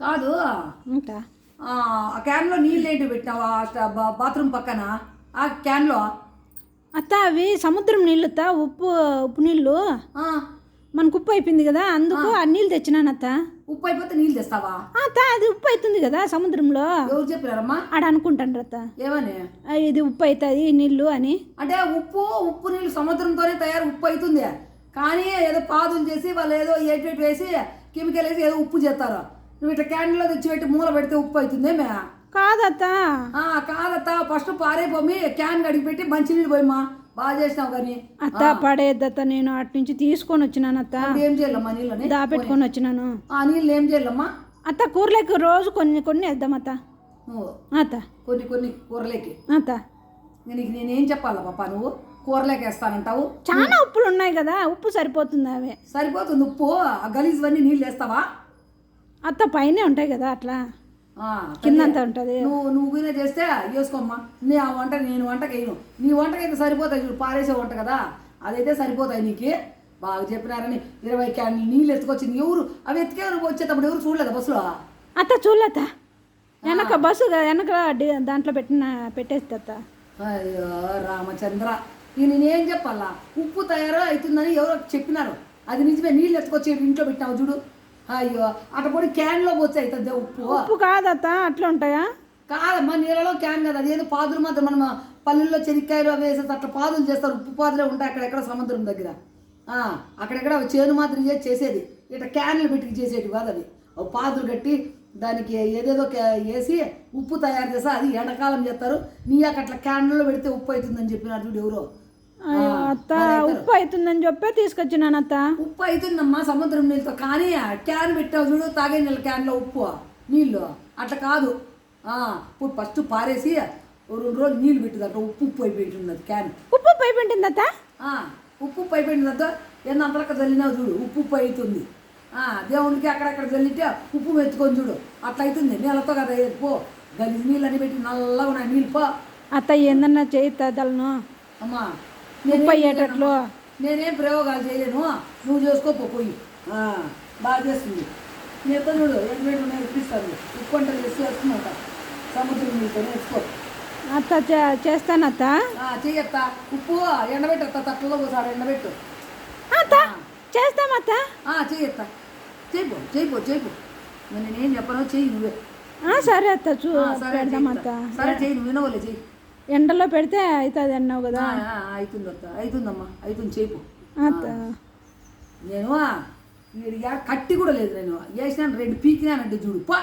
కాదు. ఆ క్యాన్లో నీళ్ళు ఏంటి పెట్టినావా? బాత్రూమ్ పక్కన? ఆ క్యాన్లో అత్త అవి సముద్రం నీళ్ళు అత్త ఉప్పు ఉప్పు నీళ్ళు. మనకు ఉప్పు అయిపోయింది కదా అందుకు ఆ. నీళ్ళు తెచ్చినాను అత్త. ఉప్పు అయిపోతే నీళ్ళు తెస్తావా? అత్త అది ఉప్పు అవుతుంది కదా సముద్రంలో. ఎవరు ఆడ అనుకుంటాను అత్త. ఏమని? ఇది ఉప్పు అవుతుంది నీళ్ళు అని. అంటే ఉప్పు ఉప్పు నీళ్ళు సముద్రంతోనే తయారు ఉప్పు అవుతుంది కానీ ఏదో పాదులు చేసి వాళ్ళు ఏదో ఎటు వేసి కెమికల్ వేసి ఏదో ఉప్పు చేస్తారు. నువ్వు ఇట్లా క్యాన్లో తెచ్చి పెట్టి మూల పెడితే ఉప్పు అవుతుందేమే కాదత్త. ఆ, కాదత్త. ఫస్ట్ పారేపోమి క్యాన్ కడిగి పెట్టి మంచినీళ్ళు పోయమ్మా బాగా చేసినావు కానీ. అత్త పడేద్దత్త నేను అటు నుంచి తీసుకొని వచ్చినాను అత్త. ఏం చేయాలమ్మా నీళ్ళని? దాపెట్టుకొని వచ్చినాను. ఆ నీళ్ళు ఏం చేయాలమ్మా? అత్త కూరలోకి రోజు కొన్ని కొన్ని వేద్దాం అత్త. అత్త. కొన్ని కొన్ని కూరలేకి అత్త. నీకు నేనేం చెప్పాలా పాప నువ్వు? కూరలేకి వేస్తానంటావు? చాలా ఉప్పులు ఉన్నాయి కదా ఉప్పు సరిపోతుంది అవే? సరిపోతుంది ఉప్పు. ఆ గలీజ్వన్నీ నీళ్ళు వేస్తావా? అత్త పైనే ఉంటాయి కదా అట్లా. కిందంతా ఉంటుంది. నువ్వు నువ్వు కూడా చేస్తే వేసుకోమ్మా నీ ఆ వంట నేను వంటకి వేయను నీ వంటకైతే సరిపోతాయి చూడు పారేసే వంట కదా. అదైతే సరిపోతాయి నీకు. బాగా చెప్పినారని. ఇరవై క్యాన్లు నీళ్ళు ఎత్తుకొచ్చింది. ఎవరు? అవి ఎత్తుకే వచ్చేటప్పుడు ఎవరు చూడలేదా బస్సులో? అత్త చూడలేత వెనక బస్సు వెనక దాంట్లో పెట్టిన పెట్టేస్తా అత్త. అయ్యో రామచంద్ర. ఇది నేనేం చెప్పాలా? ఉప్పు తయారు అవుతుందని ఎవరో చెప్పినారు. అది నిజమే నీళ్ళు ఎత్తుకొచ్చి ఇంట్లో పెట్టినావు చూడు. అయ్యో అట్ట పొడి క్యాన్లో పోతే అవుతుంది ఉప్పు. ఉప్పు కాదత్త అట్లా ఉంటాయా? కాదమ్మా నీళ్ళలో క్యాన్ కదా అదేదో పాదులు మాత్రం మనం పల్లెల్లో చెనిక్కాయలు అవి వేసేసి అట్లా పాదులు చేస్తారు ఉప్పు పాదులే ఉంటాయి అక్కడెక్కడ సముద్రం దగ్గర. ఆ, అక్కడెక్కడ చేను మాత్రం చేసి చేసేది. ఇట్లా క్యాన్లు పెట్టి చేసేది కాదు అవి పాదులు కట్టి దానికి ఏదేదో వేసి ఉప్పు తయారు చేస్తే అది ఎండాకాలం చేస్తారు. నీ అట్లా క్యాన్లలో పెడితే ఉప్పు అవుతుందని చెప్పినారు చూడు ఎవరో. అవుతుందని చెప్పే తీసుకొచ్చినాను అత్త ఉప్పు అవుతుందమ్మా సముద్రం నీళ్ళతో. కానీ క్యాన్ పెట్టావు చూడు తాగే నీళ్ళ క్యాన్లో ఉప్పు. నీళ్ళు. అట్లా కాదు. ఆ, ఇప్పుడు ఫస్ట్ పారేసి రెండు రోజులు నీళ్ళు పెట్టుదంట ఉప్పు ఉప్పు అయిపోయింటుంది క్యాన్. ఉప్పు ఉప్పు అయిపోయింది అత్త ఉప్పు ఉప్పు అయిపోయిందంట ఎన్ని అంతలక్క చల్లినావు చూడు? ఉప్పు ఉప్పు అవుతుంది. ఆ, దేవునికి అక్కడక్కడ చల్లితే ఉప్పు మెత్తుకొని చూడు. అట్లా అవుతుంది. నీళ్ళతో కదా పో. గలీజ్ నీళ్ళు అని పెట్టి నల్లగా ఉన్నాయి. నీళ్ళు పో. అత్త ఏందన్నా తలను అమ్మా ఉప్పు అయ్యేటట్లు. నేనేం ప్రయోగాలు చేయలేను. నువ్వు చేసుకోపో పోయి. బాగా చేస్తుంది. నీతో చూడు ఎండబెట్టి నేర్పిస్తాను ఉప్పు చేసి వేసుకున్నట సముద్రం నీతో నేర్చుకో. అత్త చే- చేస్తానత్త ఆ, చెయ్యత్తా ఉప్పు ఎండబెట్టత్తా తట్టలో పోసాడు ఎండబెట్టు. అత్త చేస్తామత్త చెయ్యత్తా చేయిపో చేయిపో చేయిపో నేనేం చెప్పను చెయ్యి నువ్వే. సరే అత్త చూ సరే అత్త. సరే. చెయ్యి నువ్వు వినవలే చెయ్యి. ఎండలో పెడితే అవుతుంది అన్నావు కదా. అవుతుంది అత్త అవుతుందమ్మా అవుతుంది అత్త. నేను కట్టి కూడా లేదు నేను. వేసినాను రెండు పీకినానంటే చూడు పా.